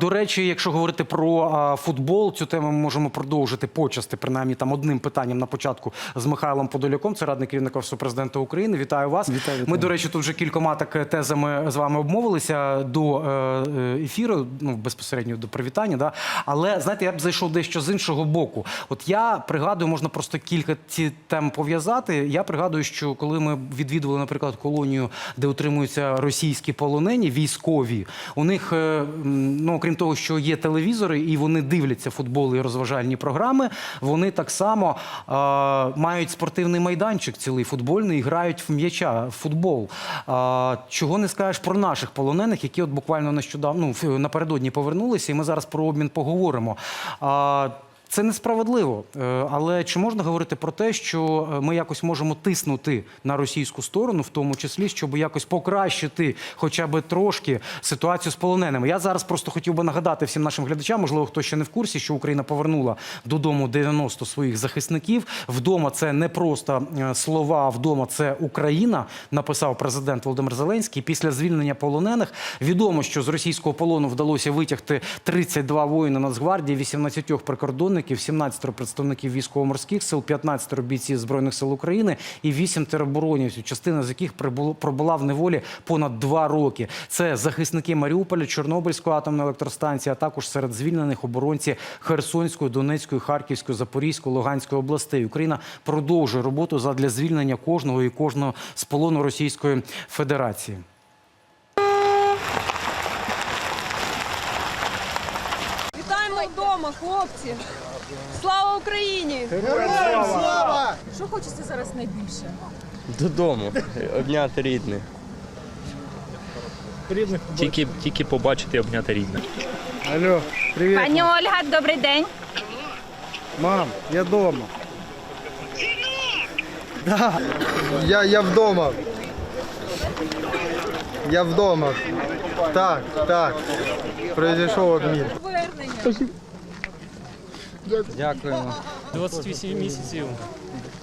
До речі, якщо говорити про футбол, цю тему ми можемо продовжити почасти, принаймні там одним питанням на початку з Михайлом Подоляком, це радник керівника Офісу президента України. Вітаю вас. Вітаю, Ми, до речі, тут вже кількома так тезами з вами обмовилися до е, е, ефіру, ну безпосередньо до привітання. Да? Але знаєте, я б зайшов дещо з іншого боку. От я пригадую, можна просто кілька ці тем пов'язати. Я пригадую, що коли ми відвідували, наприклад, колонію, де утримуються російські полонені, військові, у них, е, ну окрім того, що є телевізори, і вони дивляться футбол і розважальні програми, вони так само е, мають спортивний майданчик цілий футбольний і грають в м'яча, в футбол. Е, чого не скажеш про наших полонених, які от буквально нещодавно ну, напередодні повернулися, і ми зараз про обмін поговоримо. А, це несправедливо, Е, але чи можна говорити про те, що е, ми якось можемо тиснути на російську сторону, в тому числі, щоб якось покращити хоча б трошки ситуацію з полоненими? Я зараз просто хотів би нагадати всім нашим глядачам, можливо, хто ще не в курсі, що Україна повернула додому 90 своїх захисників. Вдома це не просто е, слова, вдома це Україна, написав президент Володимир Зеленський. Після звільнення полонених відомо, що з російського полону вдалося витягти 32 воїни Нацгвардії, 18 прикордонників, 17 представників військово-морських сил, 15 бійців збройних сил України і 8 тероборонівців, частина з яких пробула в неволі понад два роки. Це захисники Маріуполя, Чорнобильської атомної електростанції, а також серед звільнених оборонці Херсонської, Донецької, Харківської, Запорізької, Луганської областей. Україна продовжує роботу задля звільнення кожного і кожного з полону Російської Федерації. Вітаємо вдома, хлопці! Слава Україні! Що хочеться зараз найбільше? Додому, обняти рідних. рідних Тільки, тільки побачити і обняти рідних. Алло, привіт. Пані Ольга, добрий день. Мам, я вдома. Я, я вдома. Я вдома. Так, так. Произошов обмін. Повернення! Дякуємо. 28 місяців.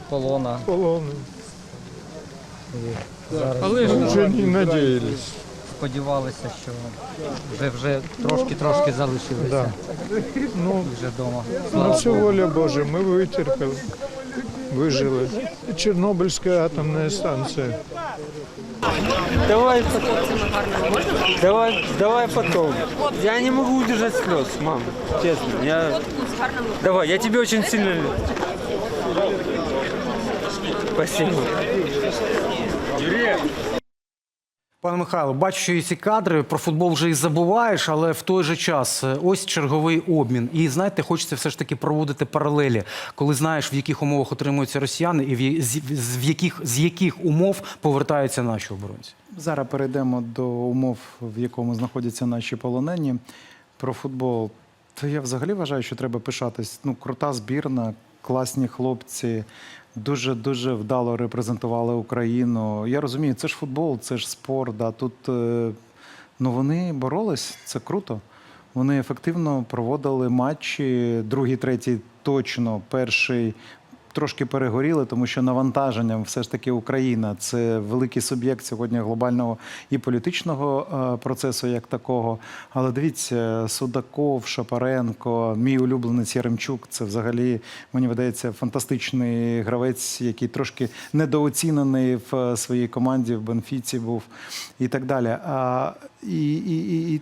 Полона. Полонений. Але ж Вже не надіялись. Сподівалися, що вже вже трошки-трошки залишилися. Да. Ну, Вже вдома. ну це воля Божа, ми витерпіли. Вижили. Чорнобильська атомна станція. Давай, давай, давай потом. Я не могу удержать слез, мам, честно. Я... Давай, я тебе очень сильно люблю. Спасибо. Пане Михайло, бачу, що і ці кадри про футбол вже і забуваєш, але в той же час е, ось черговий обмін. І знаєте, хочеться все ж таки проводити паралелі, коли знаєш, в яких умовах отримуються росіяни, і в, з, з, в яких з яких умов повертаються наші оборонці. Зараз перейдемо до умов, в якому знаходяться наші полонені. Про футбол. То я взагалі вважаю, що треба пишатись. Ну, крута збірна, класні хлопці, дуже дуже вдало репрезентували Україну. Я розумію, це ж футбол, це ж спорт. Да. Тут е, ну, вони боролись, це круто. Вони ефективно проводили матчі, другий, третій точно, перший. Трошки перегоріли, тому що навантаженням все ж таки Україна це великий суб'єкт сьогодні глобального і політичного е, процесу, як такого. Але дивіться, Судаков, Шапаренко, мій улюбленець Яремчук це взагалі мені видається фантастичний гравець, який трошки недооцінений в е, своїй команді в Бенфіці був і так далі. А, і, і, і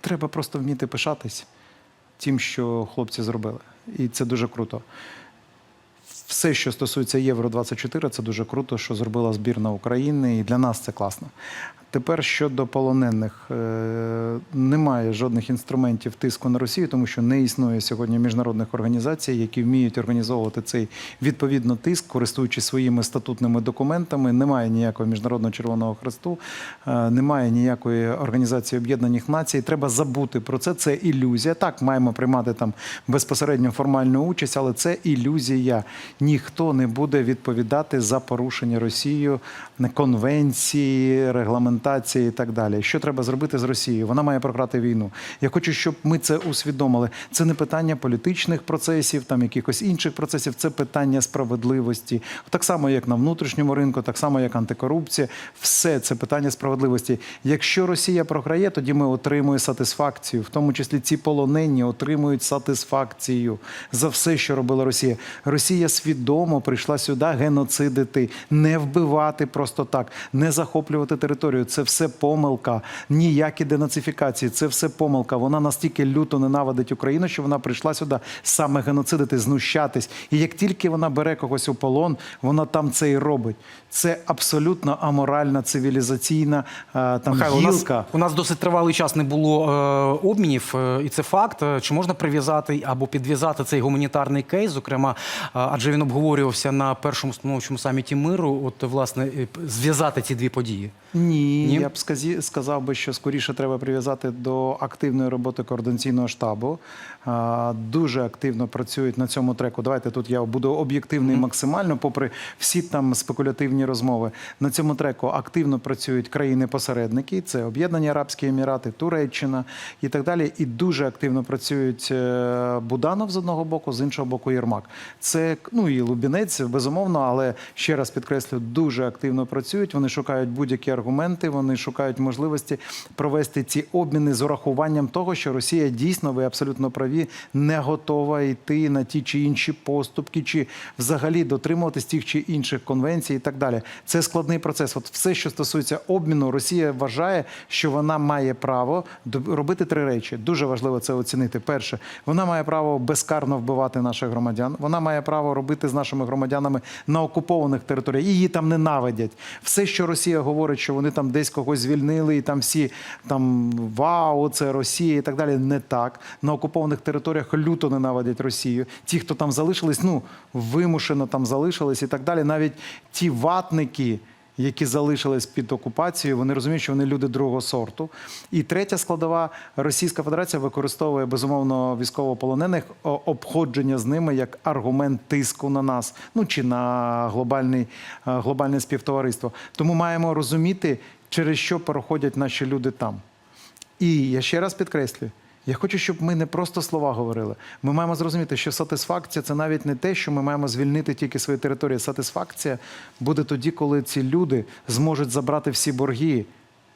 треба просто вміти пишатись тим, що хлопці зробили. І це дуже круто. Все, що стосується Євро 24, це дуже круто, що зробила збірна України, і для нас це класно. Тепер щодо полонених, Е, немає жодних інструментів тиску на Росію, тому що не існує сьогодні міжнародних організацій, які вміють організовувати цей відповідно тиск, користуючись своїми статутними документами. Немає ніякого міжнародного червоного хресту, е, немає ніякої організації Об'єднаних Націй. Треба забути про це. Це ілюзія. Так, маємо приймати там безпосередньо формальну участь, але це ілюзія. ніхто не буде відповідати за порушення Росією конвенції, регламентації і так далі. Що треба зробити з Росією? Вона має програти війну. Я хочу, щоб ми це усвідомили. Це не питання політичних процесів, там якихось інших процесів. Це питання справедливості. Так само, як на внутрішньому ринку, так само, як антикорупція. Все це питання справедливості. Якщо Росія програє, тоді ми отримуємо сатисфакцію, в тому числі ці полонені отримують сатисфакцію за все, що робила Росія. Росія свідомо прийшла сюди геноцидити, не вбивати просто так, не захоплювати територію. Це все помилка. Ніякі денацифікації, це все помилка. Вона настільки люто ненавидить Україну, що вона прийшла сюди саме геноцидити, знущатись. І як тільки вона бере когось у полон, вона там це і робить. Це абсолютно аморальна, цивілізаційна е, там Михайло, у нас, у нас досить тривалий час не було е, обмінів, е, і це факт. Е, Чи можна прив'язати або підв'язати цей гуманітарний кейс? Зокрема, е, адже він обговорювався на першому становчому саміті миру. От власне зв'язати ці дві події. Ні, Ні? я б сказав би, що скоріше треба прив'язати до активної роботи координаційного штабу. Дуже активно працюють на цьому треку. Давайте тут я буду об'єктивний максимально, попри всі там спекулятивні розмови. На цьому треку активно працюють країни-посередники. Це Об'єднані Арабські Емірати, Туреччина і так далі. І дуже активно працюють е, Буданов з одного боку, з іншого боку Єрмак. Це ну і Лубінець, безумовно, але ще раз підкреслю, дуже активно працюють. Вони шукають будь-які аргументи, вони шукають можливості провести ці обміни з урахуванням того, що Росія дійсно, ви абсолютно праві, не готова йти на ті чи інші поступки, чи взагалі дотримуватись тих чи інших конвенцій і так далі. Це складний процес. От все, що стосується обміну, Росія вважає, що вона має право робити три речі. Дуже важливо це оцінити. Перше, вона має право безкарно вбивати наших громадян. Вона має право робити з нашими громадянами на окупованих територіях. Її там ненавидять. Все, що Росія говорить, що вони там десь когось звільнили, і там всі там вау, це Росія і так далі. Не так. На окупованих територіях люто ненавидять Росію. Ті, хто там залишились, ну вимушено там залишились і так далі. Навіть ті ватники. Які залишились під окупацією, вони розуміють, що вони люди другого сорту. І третя складова Російська Федерація використовує безумовно військовополонених обходження з ними як аргумент тиску на нас, ну чи на глобальний, е, глобальне співтовариство. Тому маємо розуміти, через що проходять наші люди там. І я ще раз підкреслюю. Я хочу, щоб ми не просто слова говорили. Ми маємо зрозуміти, що сатисфакція це навіть не те, що ми маємо звільнити тільки свої території. Сатисфакція буде тоді, коли ці люди зможуть забрати всі борги,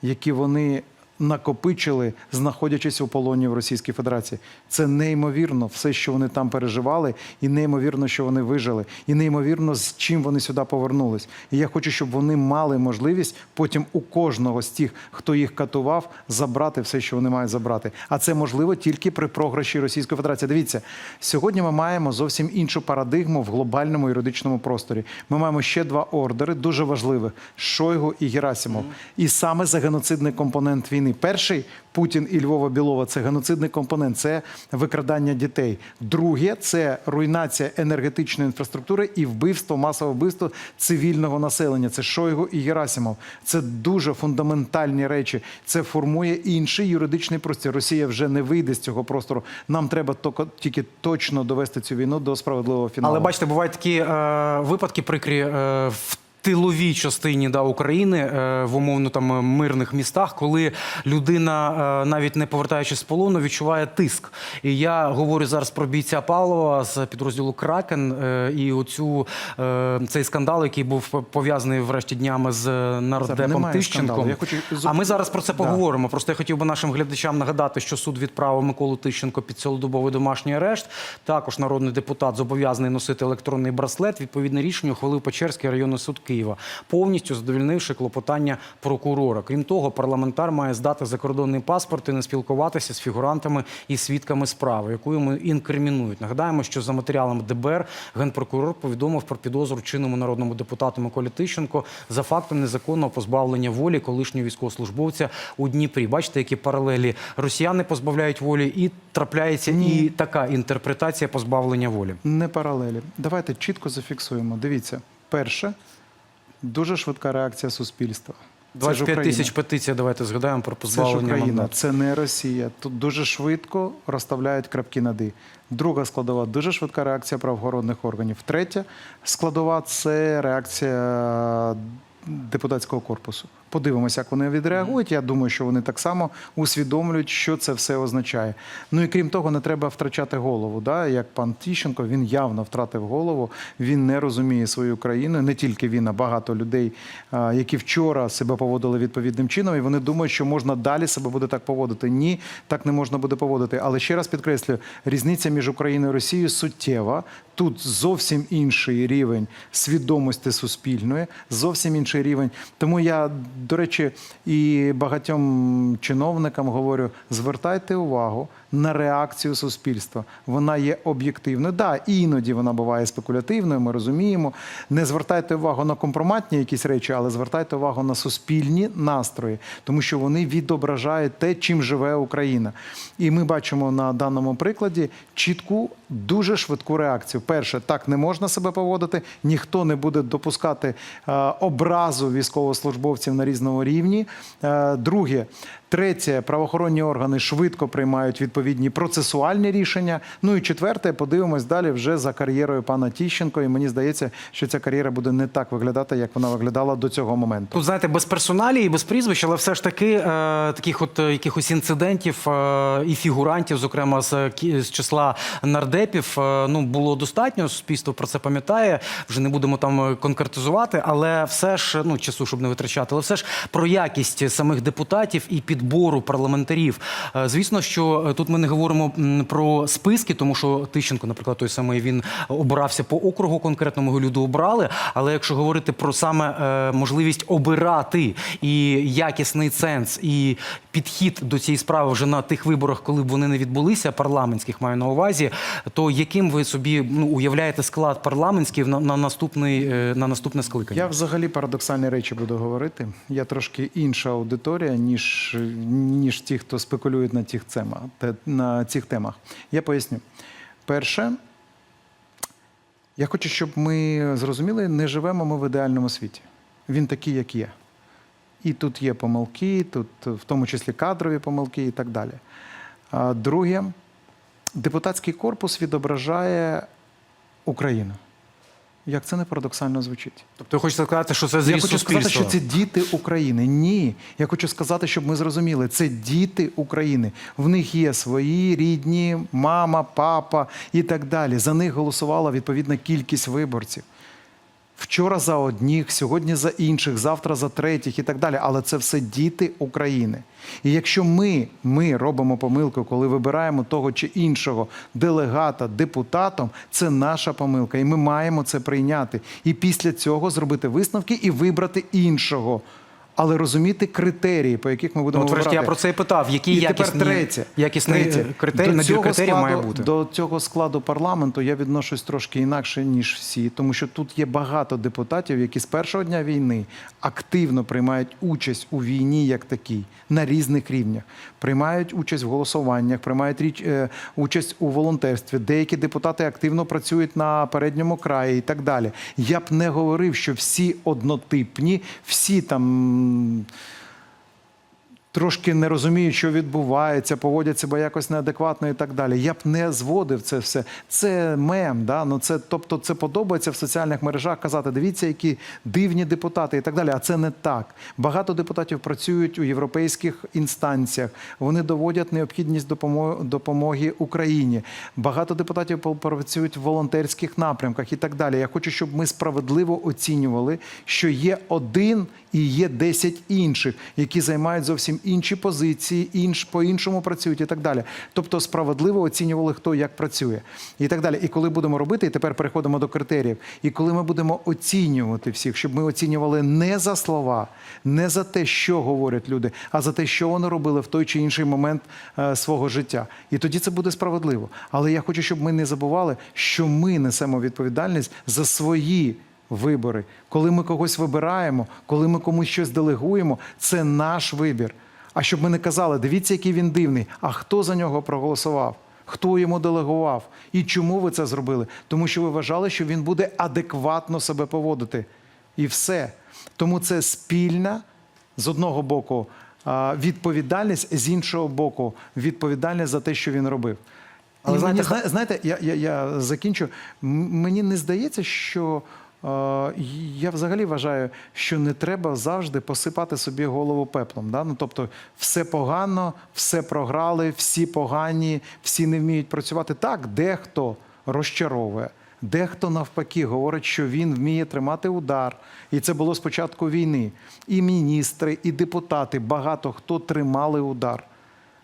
які вони накопичили, знаходячись у полоні в Російській Федерації. Це неймовірно, все, що вони там переживали, і неймовірно, що вони вижили, і неймовірно, з чим вони сюди повернулись. І я хочу, щоб вони мали можливість потім у кожного з тих, хто їх катував, забрати все, що вони мають забрати. А це можливо тільки при програші Російської Федерації. Дивіться, сьогодні ми маємо зовсім іншу парадигму в глобальному юридичному просторі. Ми маємо ще два ордери, дуже важливих: Шойгу і Герасимов. І саме за геноцидний компонент війни. Перший Путін і Львова Білова це геноцидний компонент, це викрадання дітей. Друге це руйнація енергетичної інфраструктури і вбивство, масове вбивство цивільного населення. Це Шойгу і Герасимов. Це дуже фундаментальні речі. Це формує інший юридичний простір. Росія вже не вийде з цього простору. Нам треба тільки точно довести цю війну до справедливого фіналу. Але бачите, бувають такі е, випадки прикрі е, в тиловій частині да, України е, в умовно там мирних містах, коли людина, е, навіть не повертаючись з полону, відчуває тиск. І я говорю зараз про бійця Павлова з підрозділу Кракен е, і оцю е, цей скандал, який був пов'язаний врешті днями з нардепом Тищенком. Я хочу А ми зараз про це Да. поговоримо. Просто я хотів би нашим глядачам нагадати, що суд відправив Миколу Тищенко під цілодобовий домашній арешт. Також народний депутат зобов'язаний носити електронний браслет. Відповідне рішення ухвалив Печерський районний суд Києва, повністю задовільнивши клопотання прокурора. Крім того, парламентар має здати закордонний паспорт і не спілкуватися з фігурантами і свідками справи, яку йому інкримінують. Нагадаємо, що за матеріалами ДБР генпрокурор повідомив про підозру чинному народному депутату Миколі Тищенко за фактом незаконного позбавлення волі колишнього військовослужбовця у Дніпрі. Бачите, які паралелі росіяни позбавляють волі, і трапляється і така інтерпретація позбавлення волі. Не паралелі. Давайте чітко зафіксуємо. Дивіться, перше, дуже швидка реакція суспільства. Це ж 25 тисяч петицій, давайте згадаємо про Це ж Україна, мандату. це не Росія. Тут дуже швидко розставляють крапки над «і». Друга складова дуже швидка реакція правоохоронних органів. Третя складова це реакція депутатського корпусу. Подивимося, як вони відреагують. Я думаю, що вони так само усвідомлюють, що це все означає. Ну і крім того, не треба втрачати голову. Да? Як пан Тіщенко, він явно втратив голову. Він не розуміє свою країну. Не тільки він, а багато людей, які вчора себе поводили відповідним чином, і вони думають, що можна далі себе буде так поводити. Ні, так не можна буде поводити. Але ще раз підкреслюю, різниця між Україною і Росією суттєва. Тут зовсім інший рівень свідомості суспільної, зовсім інший рівень. Тому я, до речі, і багатьом чиновникам говорю: звертайте увагу на реакцію суспільства. Вона є об'єктивною. Да, іноді вона буває спекулятивною. Ми розуміємо. Не звертайте увагу на компроматні якісь речі, але звертайте увагу на суспільні настрої, тому що вони відображають те, чим живе Україна. І ми бачимо на даному прикладі чітку, дуже швидку реакцію. Перше, так не можна себе поводити, ніхто не буде допускати е, образу військовослужбовців на різному рівні. Е, друге, третє, правоохоронні органи швидко приймають відповідні процесуальні рішення. Ну і четверте, подивимось далі вже за кар'єрою пана Тіщенко. І мені здається, що ця кар'єра буде не так виглядати, як вона виглядала до цього моменту. Тут, знаєте, без персоналі і без прізвищ, але все ж таки е, таких от е, якихось інцидентів е, і фігурантів, зокрема з, кі- з числа нардепів, е, ну було достатньо. Суспільство про це пам'ятає. Вже не будемо там е, конкретизувати, але все ж ну часу, щоб не витрачати, але все ж про якість самих депутатів і підбору парламентарів. Е, Звісно, що е, тут ми не говоримо про списки, тому що Тищенко, наприклад, той самий він обирався по округу конкретному його люди обрали. Але якщо говорити про саме е, можливість обирати і якісний сенс, і підхід до цієї справи вже на тих виборах, коли б вони не відбулися, парламентських маю на увазі, то яким ви собі ну, уявляєте склад парламентський на, на наступний на наступне скликання? Я взагалі парадоксальні речі буду говорити. Я трошки інша аудиторія, ніж, ніж ті, хто спекулюють на цих, темах, на цих темах. Я поясню. Перше, я хочу, щоб ми зрозуміли, не живемо ми в ідеальному світі. Він такий, як є. І тут є помилки, тут в тому числі кадрові помилки і так далі. Друге, депутатський корпус відображає Україну. Як це не парадоксально звучить? Тобто, ви хочете сказати, що це Я хочу сказати, що це діти України. Ні. Я хочу сказати, щоб ми зрозуміли, це діти України. В них є свої рідні, мама, папа і так далі. За них голосувала відповідна кількість виборців. Вчора за одніх, сьогодні за інших, завтра за третіх і так далі. Але це все діти України. І якщо ми, ми робимо помилку, коли вибираємо того чи іншого делегата депутатом, це наша помилка, і ми маємо це прийняти. І після цього зробити висновки і вибрати іншого. Але розуміти критерії, по яких ми будемо От, врешті, вибирати. я про це і питав. Які І якісні, тепер третє. Третє. е, До цього критеріїв складу- має бути? До цього складу парламенту я відношусь трошки інакше, ніж всі, тому що тут є багато депутатів, які з першого дня війни активно приймають участь у війні як такій на різних рівнях. Приймають участь в голосуваннях, приймають річ, е, участь у волонтерстві. Деякі депутати активно працюють на передньому краї і так далі. Я б не говорив, що всі однотипні, всі там 嗯 трошки не розуміють, що відбувається, поводять себе якось неадекватно і так далі. Я б не зводив це все. Це мем, да? ну це, тобто це подобається в соціальних мережах казати, дивіться, які дивні депутати і так далі. А це не так. Багато депутатів працюють у європейських інстанціях. Вони доводять необхідність допомо- допомоги Україні. Багато депутатів працюють в волонтерських напрямках і так далі. Я хочу, щоб ми справедливо оцінювали, що є один і є 10 інших, які займають зовсім інші позиції, інш по-іншому працюють і так далі. Тобто справедливо оцінювали, хто як працює, і так далі. І коли будемо робити, і тепер переходимо до критеріїв. І коли ми будемо оцінювати всіх, щоб ми оцінювали не за слова, не за те, що говорять люди, а за те, що вони робили в той чи інший момент е, свого життя. І тоді це буде справедливо. Але я хочу, щоб ми не забували, що ми несемо відповідальність за свої вибори. Коли ми когось вибираємо, коли ми комусь щось делегуємо, це наш вибір. А щоб ми не казали, дивіться, який він дивний, а хто за нього проголосував? Хто йому делегував? І чому ви це зробили? Тому що ви вважали, що він буде адекватно себе поводити. І все. Тому це спільна З одного боку відповідальність, з іншого боку, відповідальність за те, що він робив. Але знаєте, знаєте, я, я, я закінчу. Мені не здається, що я взагалі вважаю, що не треба завжди посипати собі голову пеплом. Да? Ну, тобто, все погано, все програли, всі погані, всі не вміють працювати. Так, дехто розчаровує. Дехто навпаки говорить, що він вміє тримати удар, і це було з початку війни. І міністри, і депутати, багато хто тримали удар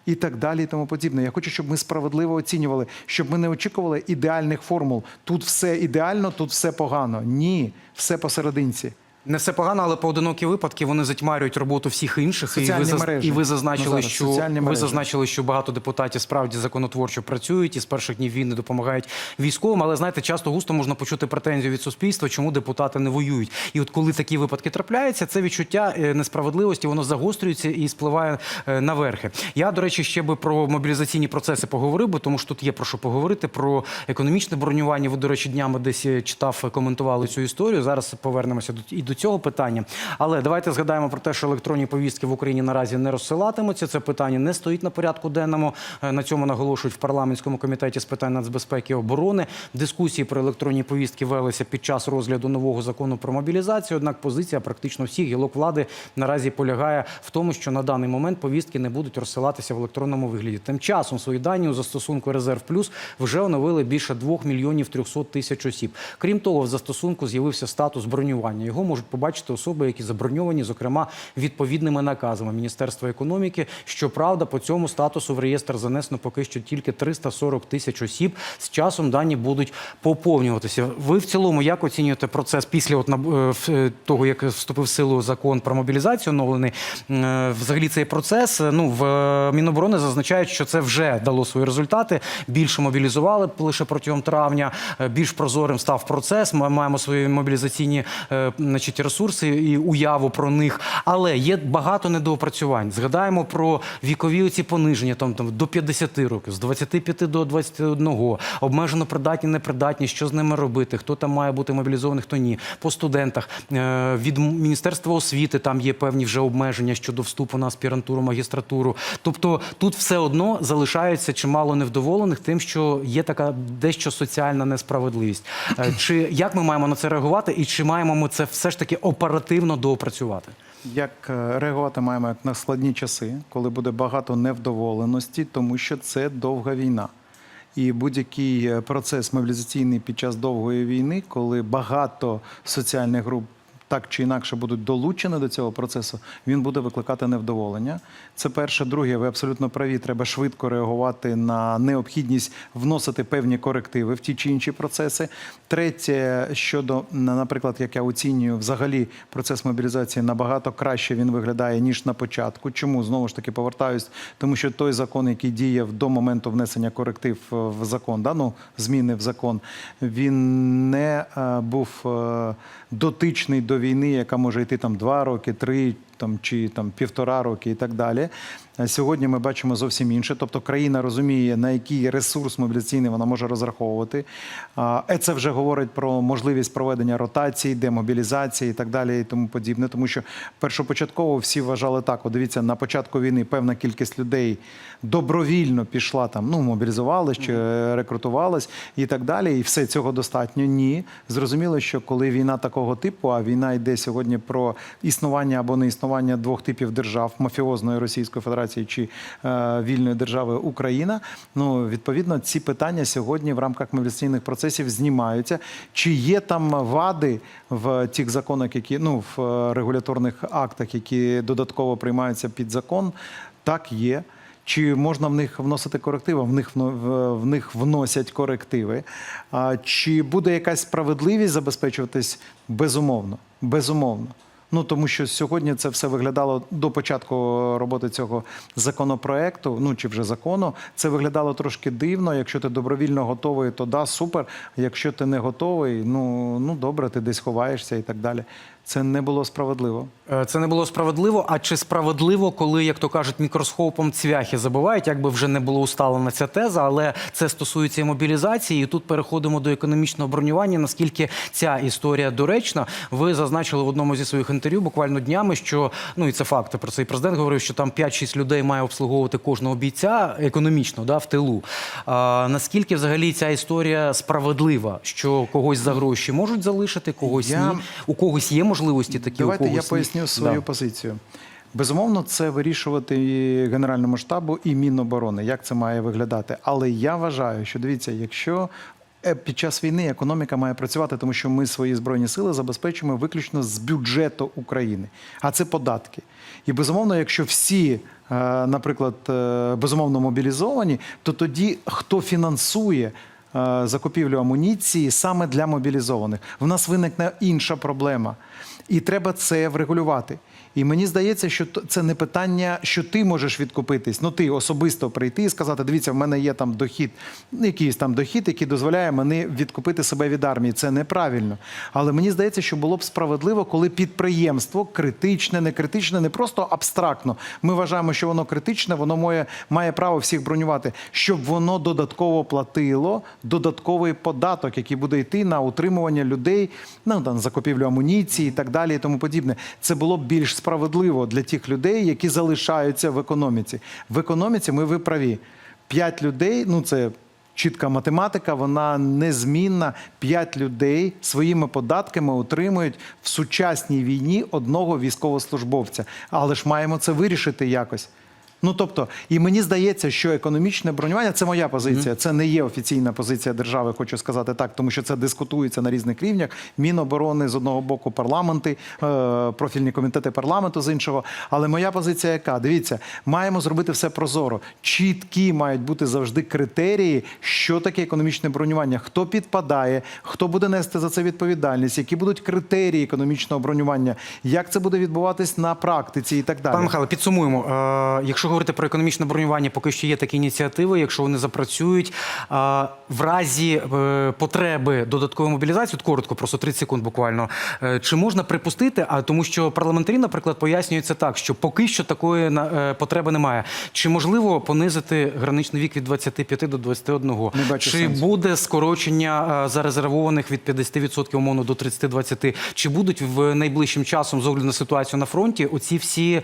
і так далі, і тому подібне. Я хочу, щоб ми справедливо оцінювали, щоб ми не очікували ідеальних формул. Тут все ідеально, тут все погано. Ні, все посерединці. Не все погано, але поодинокі випадки вони затьмарюють роботу всіх інших. І ви, мережі. і ви зазначили, Ну, зараз що ви мережі. зазначили, що багато депутатів справді законотворчо працюють і з перших днів війни допомагають військовим. Але знаєте, часто густо можна почути претензію від суспільства, чому депутати не воюють. І от коли такі випадки трапляються, це відчуття е, несправедливості, воно загострюється і спливає е, наверхи. Я, до речі, ще би про мобілізаційні процеси поговорив, бо тому що тут є про що поговорити. Про економічне бронювання. Ви, до речі, днями десь е, читав, коментували цю історію. Зараз повернемося до і до цього питання. Але давайте згадаємо про те, що електронні повістки в Україні наразі не розсилатимуться. Це питання не стоїть на порядку денному. Е, На цьому наголошують в парламентському комітеті з питань нацбезпеки і оборони. Дискусії про електронні повістки велися під час розгляду нового закону про мобілізацію. Однак позиція практично всіх гілок влади наразі полягає в тому, що на даний момент повістки не будуть розсилатися в електронному вигляді. Тим часом свої дані у застосунку Резерв Плюс вже оновили більше 2 мільйонів 300 тисяч осіб. Крім того, в застосунку з'явився статус бронювання. Його можуть побачити особи, які заброньовані, зокрема відповідними наказами Міністерства економіки. Щоправда, по цьому статусу в реєстр занесено поки що тільки 340 тисяч осіб. З часом дані будуть поповнюватися. Ви в цілому як оцінюєте процес після от, е, е, того, як вступив в силу закон про мобілізацію оновлений? Е, Взагалі цей процес ну в Міноборони зазначають, що це вже дало свої результати. Більше мобілізували лише протягом травня. Більш прозорим став процес. Ми маємо свої мобілізаційні е, значить, ресурси і уяву про них. Але є багато недоопрацювань. Згадаємо про вікові оці пониження, там, там до 50 років, з 25 до 21, обмежено придатні, непридатні, що з ними робити, хто там має бути мобілізований, хто ні. По студентах Е, від Міністерства освіти там є певні вже обмеження щодо вступу на аспірантуру, магістратуру. Тобто тут все одно залишається чимало невдоволених тим, що є така дещо соціальна несправедливість. Е, Чи як ми маємо на це реагувати, і чи маємо ми це все ж таки оперативно доопрацювати? Як е, реагувати маємо на складні часи, коли буде багато невдоволеності, тому що це довга війна. І будь-який е, процес мобілізаційний під час довгої війни, коли багато соціальних груп так чи інакше будуть долучені до цього процесу, він буде викликати невдоволення. Це перше. Друге, ви абсолютно праві. Треба швидко реагувати на необхідність вносити певні корективи в ті чи інші процеси. Третє, щодо, наприклад, як я оцінюю, взагалі процес мобілізації набагато краще він виглядає ніж на початку. Чому знову ж таки повертаюсь? Тому що той закон, який діяв до моменту внесення коректив е, в закон, да, ну, зміни в закон, він не е, був е, дотичний до війни, яка може йти там два роки, три там чи там півтора роки і так далі. Сьогодні ми бачимо зовсім інше. Тобто країна розуміє, на який ресурс мобілізаційний вона може розраховувати. Е, Це вже говорить про можливість проведення ротації, демобілізації і так далі, і тому подібне. Тому що першопочатково всі вважали так: от дивіться, на початку війни певна кількість людей добровільно пішла там, ну мобілізувалась чи рекрутувалась і так далі. І все цього достатньо. Ні, зрозуміло, що коли війна такого типу, а війна йде сьогодні про існування або не існування двох типів держав мафіозної Російської Федерації чи е, вільної держави Україна. Ну відповідно, ці питання сьогодні в рамках мобілізаційних процесів знімаються. Чи є там вади в тих законах, які ну в е, регуляторних актах, які додатково приймаються під закон? Так є. Чи можна в них вносити корективи? В них в них вносять корективи. А чи буде якась справедливість забезпечуватись? Безумовно, безумовно. Ну тому що сьогодні це все виглядало до початку роботи цього законопроекту, ну чи вже закону. Це виглядало трошки дивно. Якщо ти добровільно готовий, то да, супер. Якщо ти не готовий, ну, ну добре, ти десь ховаєшся і так далі. Це не було справедливо. Е, Це не було справедливо. А чи справедливо, коли, як то кажуть, мікроскопом цвяхи забивають, як би вже не було усталена ця теза, але це стосується і мобілізації. І тут переходимо до економічного бронювання. Наскільки ця історія доречна? Ви зазначили в одному зі своїх інтерв'ю буквально днями, що ну і це факти про це і президент говорив, що там 5-6 людей має обслуговувати кожного бійця економічно, да, в тилу. А, наскільки взагалі ця історія справедлива? Що когось за гроші можуть залишити, когось Я- ні? У когось є можливості такі, Давайте у я когось ні? поясню свою Да. позицію. Безумовно, це вирішувати і Генеральному штабу і Міноборони, як це має виглядати. Але я вважаю, що дивіться, якщо е, під час війни економіка має працювати, тому що ми свої збройні сили забезпечуємо виключно з бюджету України, а це податки. І безумовно, якщо всі, е, наприклад, е, безумовно мобілізовані, то тоді хто фінансує? Е, Закупівлю амуніції саме для мобілізованих. В нас виникне інша проблема, і треба це врегулювати. І мені здається, що це не питання, що ти можеш відкупитись. Ну ти особисто прийти і сказати: дивіться, в мене є там дохід, якийсь там дохід, який дозволяє мені відкупити себе від армії. Це неправильно. Але мені здається, що було б справедливо, коли підприємство критичне, не критичне, не просто абстрактно. Ми вважаємо, що воно критичне, воно має, має право всіх бронювати, щоб воно додатково платило додатковий податок, який буде йти на утримування людей, ну там закупівлю амуніції і так далі, і тому подібне. Це було б більш справедливо для тих людей, які залишаються в економіці. В економіці ми ви праві. П'ять людей, ну це. Чітка математика, вона незмінна. П'ять людей своїми податками отримують в сучасній війні одного військовослужбовця. Але ж маємо це вирішити якось. Ну тобто, і мені здається, що економічне бронювання це моя позиція. Це не є офіційна позиція держави, хочу сказати так, тому що це дискутується на різних рівнях. Міноборони з одного боку, парламенти, е, профільні комітети парламенту з іншого. Але моя позиція яка? Дивіться, маємо зробити все прозоро. Чіткі мають бути завжди критерії, що таке економічне бронювання, хто підпадає, хто буде нести за це відповідальність, які будуть критерії економічного бронювання, як це буде відбуватись на практиці і так далі. Пане Михайло, підсумуємо. Е, Якщо говорити про економічне бронювання, поки що є такі ініціативи. Якщо вони запрацюють, в разі е, потреби додаткової мобілізації, от коротко, просто 30 секунд буквально. е, Чи можна припустити? А тому, що парламентарі, наприклад, пояснюють це так, що поки що такої е, потреби немає. Чи можливо понизити граничний вік від 25 до 21? Не бачу Чи сенсу. буде скорочення зарезервованих від 50% умовно до 30-20? Чи будуть в найближчим часом з огляду на ситуацію на фронті оці всі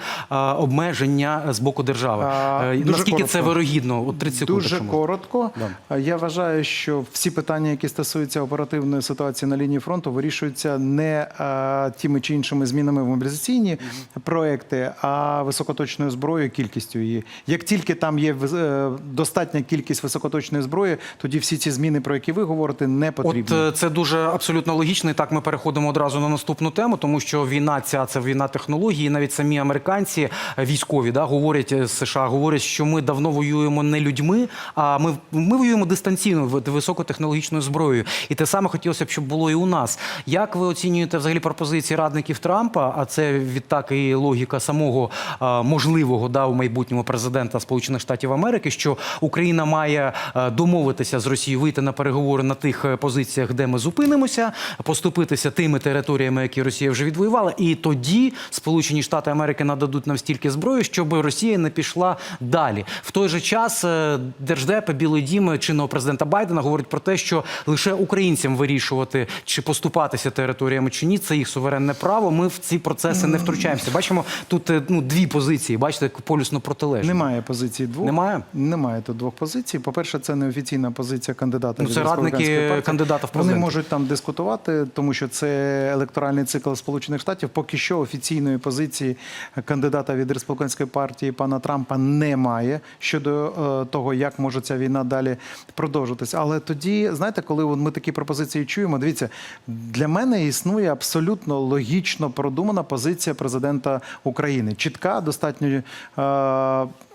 обмеження з боку держави? А, Е, Наскільки це вирогідно? От 30 секунд. Дуже якщо коротко. Да. Я вважаю, що всі питання, які стосуються оперативної ситуації на лінії фронту, вирішуються не а, тими чи іншими змінами в мобілізаційні проекти, а високоточною зброєю, кількістю її. Як тільки там є е, достатня кількість високоточної зброї, тоді всі ці зміни, про які ви говорите, не потрібні. От е, це дуже абсолютно логічно. І так ми переходимо одразу на наступну тему, тому що війна ця це війна технології. І навіть самі американці е, військові да, говорять е, США, говорять, що ми давно воюємо не людьми, а ми, ми воюємо дистанційно високотехнологічною зброєю. І те саме хотілося б, щоб було і у нас. Як ви оцінюєте взагалі пропозиції радників Трампа? А це відтак і логіка самого е, можливого да, у майбутньому президента Сполучених Штатів Америки, що Україна має домовитися з Росією, вийти на переговори на тих е, позиціях, де ми зупинимося, поступитися тими територіями, які Росія вже відвоювала, і тоді Сполучені Штати Америки нададуть нам стільки зброї, щоб Росія не пішла далі. В той же час е, держдеп Білий Дім чинного президента Байдена говорить про те, що лише українцям вирішувати, чи поступатися територіями чи ні, це їх суверенне право. Ми в ці процеси не втручаємося. Бачимо тут е, ну дві позиції. Бачите, полюсно протилежні. Немає позиції двох. Немає? Немає тут двох позицій. По-перше, це не офіційна позиція кандидата. Ну, це радники кандидата в Вони можуть там дискутувати, тому що це електоральний цикл Сполучених Штатів. Поки що офіційної позиції кандидата від республіканської партії пана Трампа немає щодо е, того, як може ця війна далі продовжитися. Але тоді, знаєте, коли ми такі пропозиції чуємо, дивіться, для мене існує абсолютно логічно продумана позиція президента України. Чітка, достатньо е,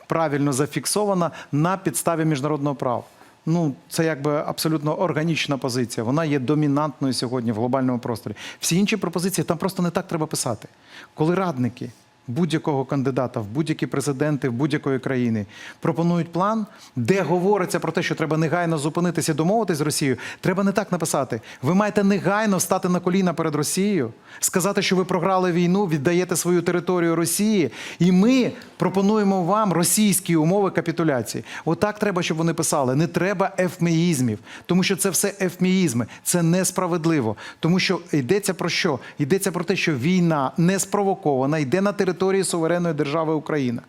правильно зафіксована на підставі міжнародного права. Ну, це якби абсолютно органічна позиція. Вона є домінантною сьогодні в глобальному просторі. Всі інші пропозиції там просто не так треба писати. Коли радники будь-якого кандидата в будь-які президенти в будь-якої країни пропонують план, де говориться про те, що треба негайно зупинитися і домовитись з Росією, треба не так написати. Ви маєте негайно стати на коліна перед Росією, сказати, що ви програли війну, віддаєте свою територію Росії, і ми пропонуємо вам російські умови капітуляції. Отак треба, щоб вони писали. Не треба ефмеїзмів, тому що це все ефмеїзми, це несправедливо. Тому що йдеться про що? Йдеться про те, що війна не спровокована, йде на території суверенної держави Україна.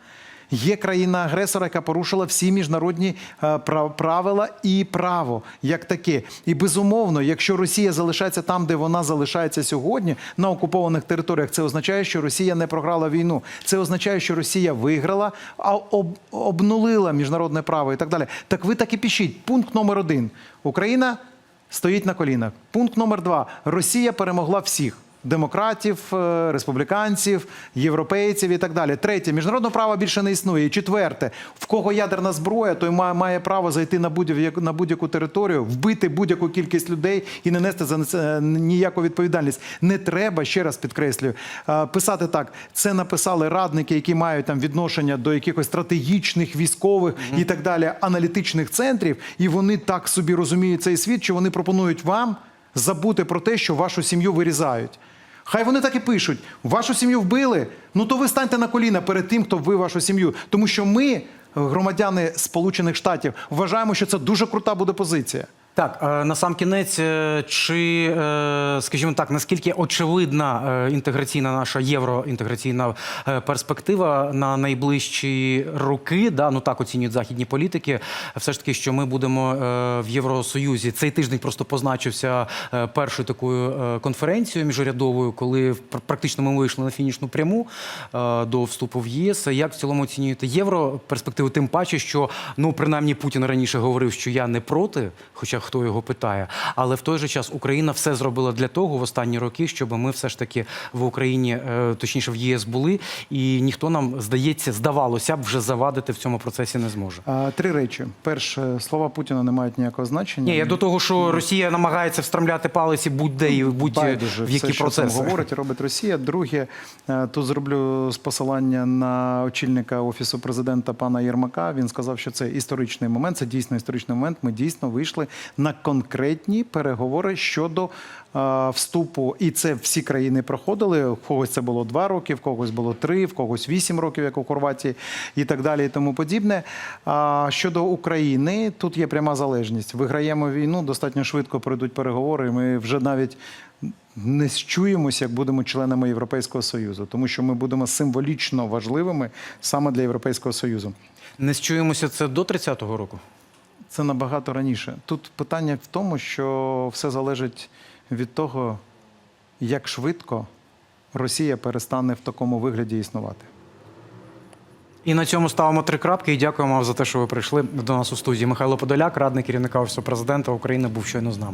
Є країна-агресора, яка порушила всі міжнародні е, правила і право як таке. І безумовно, якщо Росія залишається там, де вона залишається сьогодні, на окупованих територіях, це означає, що Росія не програла війну. Це означає, що Росія виграла, а об, обнулила міжнародне право і так далі. Так ви так і пишіть. Пункт номер один: Україна стоїть на колінах. Пункт номер два: Росія перемогла всіх. Демократів, е, республіканців, європейців і так далі. Третє, міжнародного права більше не існує. І четверте, в кого ядерна зброя, той має, має право зайти на будь-яку на будь-яку територію, вбити будь-яку кількість людей і не нести за це ніяку відповідальність. Не треба ще раз підкреслюю е, писати так. Це написали радники, які мають там відношення до якихось стратегічних військових і так далі аналітичних центрів, і вони так собі розуміють цей світ, що вони пропонують вам забути про те, що вашу сім'ю вирізають. Хай вони так і пишуть: вашу сім'ю вбили. Ну то ви станьте на коліна перед тим, хто вбив вашу сім'ю. Тому що ми, громадяни Сполучених Штатів, вважаємо, що це дуже крута буде позиція. Так, е, на сам кінець, е, чи, е, скажімо так, наскільки очевидна інтеграційна наша євроінтеграційна перспектива на найближчі роки, да, ну так оцінюють західні політики, все ж таки, що ми будемо в Євросоюзі. Цей тиждень просто позначився першою такою конференцією міжурядовою, коли пр- практично ми вийшли на фінішну пряму до вступу в ЄС. Як в цілому оцінюєте європерспективу? Тим паче, що ну принаймні Путін раніше говорив, що я не проти, хоча хто його питає. Але в той же час Україна все зробила для того в останні роки, щоб ми все ж таки в Україні, е, точніше в ЄС були, і ніхто нам здається, здавалося б, вже завадити в цьому процесі не зможе. Три речі: перше, слова Путіна не мають ніякого значення. Ні, я до того, що Росія намагається встромляти палиці будь-де і будь Байдуже в які все, що там говорить робить Росія. Друге, е, тут зроблю з посилання на очільника офісу президента пана Єрмака. Він сказав, що це історичний момент. Це дійсно історичний момент. Ми дійсно вийшли на конкретні переговори щодо вступу, і це всі країни проходили. В когось це було два роки, в когось було три, в когось вісім років, як у Хорватії, і так далі, і тому подібне. А щодо України, тут є пряма залежність. Виграємо війну, достатньо швидко пройдуть переговори. Ми вже навіть не чуємося, як будемо членами Європейського Союзу, тому що ми будемо символічно важливими саме для Європейського Союзу. Не счуємося це до 30-го року. Це набагато раніше. Тут питання в тому, що все залежить від того, як швидко Росія перестане в такому вигляді існувати. І на цьому ставимо три крапки. І дякуємо вам за те, що ви прийшли до нас у студії. Михайло Подоляк, радник керівника офісу президента України, був щойно з нами.